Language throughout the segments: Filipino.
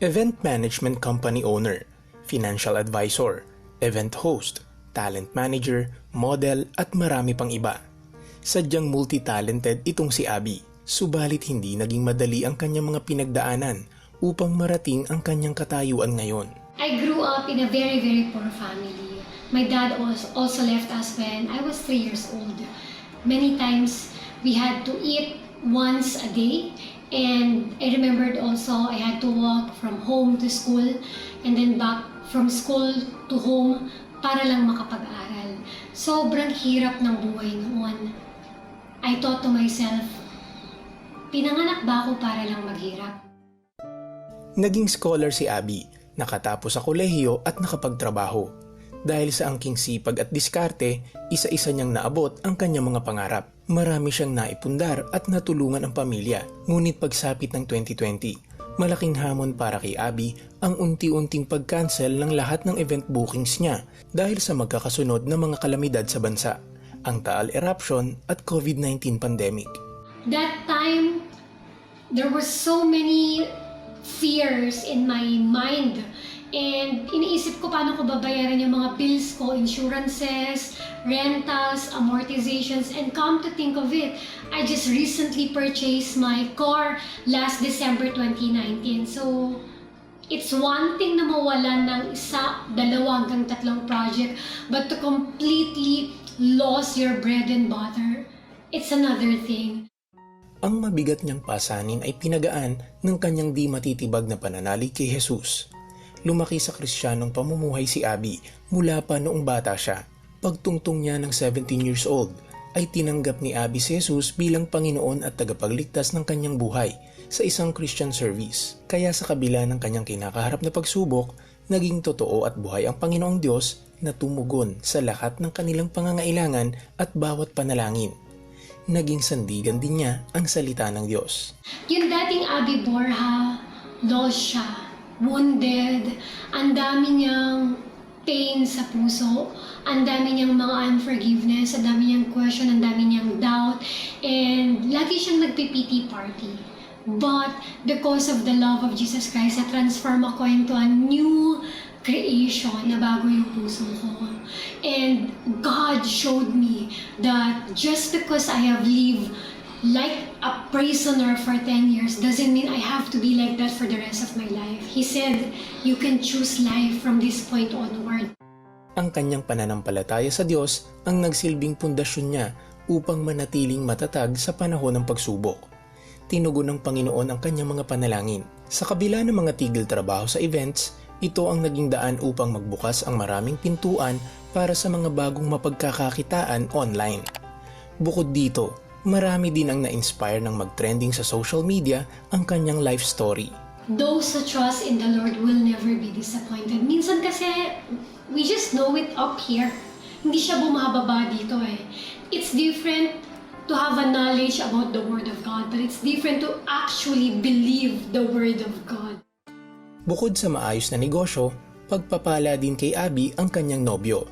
event management company owner, financial advisor, event host, talent manager, model at marami pang iba. Sadyang multi-talented itong si Abby, subalit hindi naging madali ang kanyang mga pinagdaanan upang marating ang kanyang katayuan ngayon. I grew up in a very, very poor family. My dad was also left us when I was three years old. Many times we had to eat once a day. And I remembered also I had to walk from home to school and then back from school to home para lang makapag-aral. Sobrang hirap ng buhay noon. I thought to myself, pinanganak ba ako para lang maghirap? Naging scholar si Abby, nakatapos sa kolehiyo at nakapagtrabaho. Dahil sa angking sipag at diskarte, isa-isa niyang naabot ang kanyang mga pangarap. Marami siyang naipundar at natulungan ang pamilya. Ngunit pagsapit ng 2020, malaking hamon para kay Abby ang unti-unting pag-cancel ng lahat ng event bookings niya dahil sa magkakasunod na mga kalamidad sa bansa, ang Taal eruption at COVID-19 pandemic. that time there were so many fears in my mind and iniisip ko paano ko babayaran yung mga bills ko, insurances, rentals, amortizations, and come to think of it, I just recently purchased my car last December 2019. So, it's one thing na mawalan ng isa, dalawa hanggang tatlong project, but to completely lose your bread and butter, it's another thing. Ang mabigat niyang pasanin ay pinagaan ng kanyang di matitibag na pananalig kay Jesus. Lumaki sa kristyanong pamumuhay si Abby mula pa noong bata siya. Pagtungtong niya ng 17 years old, ay tinanggap ni Abby si Jesus bilang Panginoon at tagapagligtas ng kanyang buhay sa isang Christian service. Kaya sa kabila ng kanyang kinakaharap na pagsubok, naging totoo at buhay ang Panginoong Diyos na tumugon sa lahat ng kanilang pangangailangan at bawat panalangin. Naging sandigan din niya ang salita ng Diyos. Yung dating Abby Borja, lost siya, wounded, ang dami niyang pain sa puso, ang dami niyang mga unforgiveness, ang dami niyang question, ang dami niyang doubt, and lagi siyang nagpipiti party. But because of the love of Jesus Christ, na-transform ako into a new creation na bago yung puso ko. And God showed me that just because I have lived like a prisoner for 10 years doesn't mean I have to be like that for the rest of my life. He said, you can choose life from this point onward. Ang kanyang pananampalataya sa Diyos ang nagsilbing pundasyon niya upang manatiling matatag sa panahon ng pagsubok. Tinugon ng Panginoon ang kanyang mga panalangin. Sa kabila ng mga tigil trabaho sa events, ito ang naging daan upang magbukas ang maraming pintuan para sa mga bagong mapagkakakitaan online. Bukod dito, marami din ang na-inspire ng mag-trending sa social media ang kanyang life story. Those who trust in the Lord will never be disappointed. Minsan kasi, we just know it up here. Hindi siya bumababa dito eh. It's different to have a knowledge about the Word of God, but it's different to actually believe the Word of God. Bukod sa maayos na negosyo, pagpapala din kay Abby ang kanyang nobyo.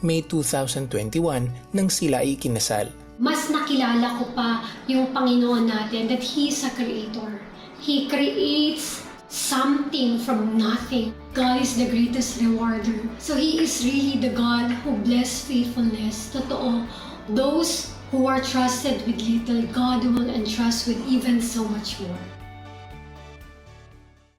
May 2021 nang sila ay kinasal. Mas nakilala ko pa yung Panginoon natin that He is a creator. He creates something from nothing. God is the greatest rewarder. So He is really the God who bless faithfulness. Totoo, those who are trusted with little, God will entrust with even so much more.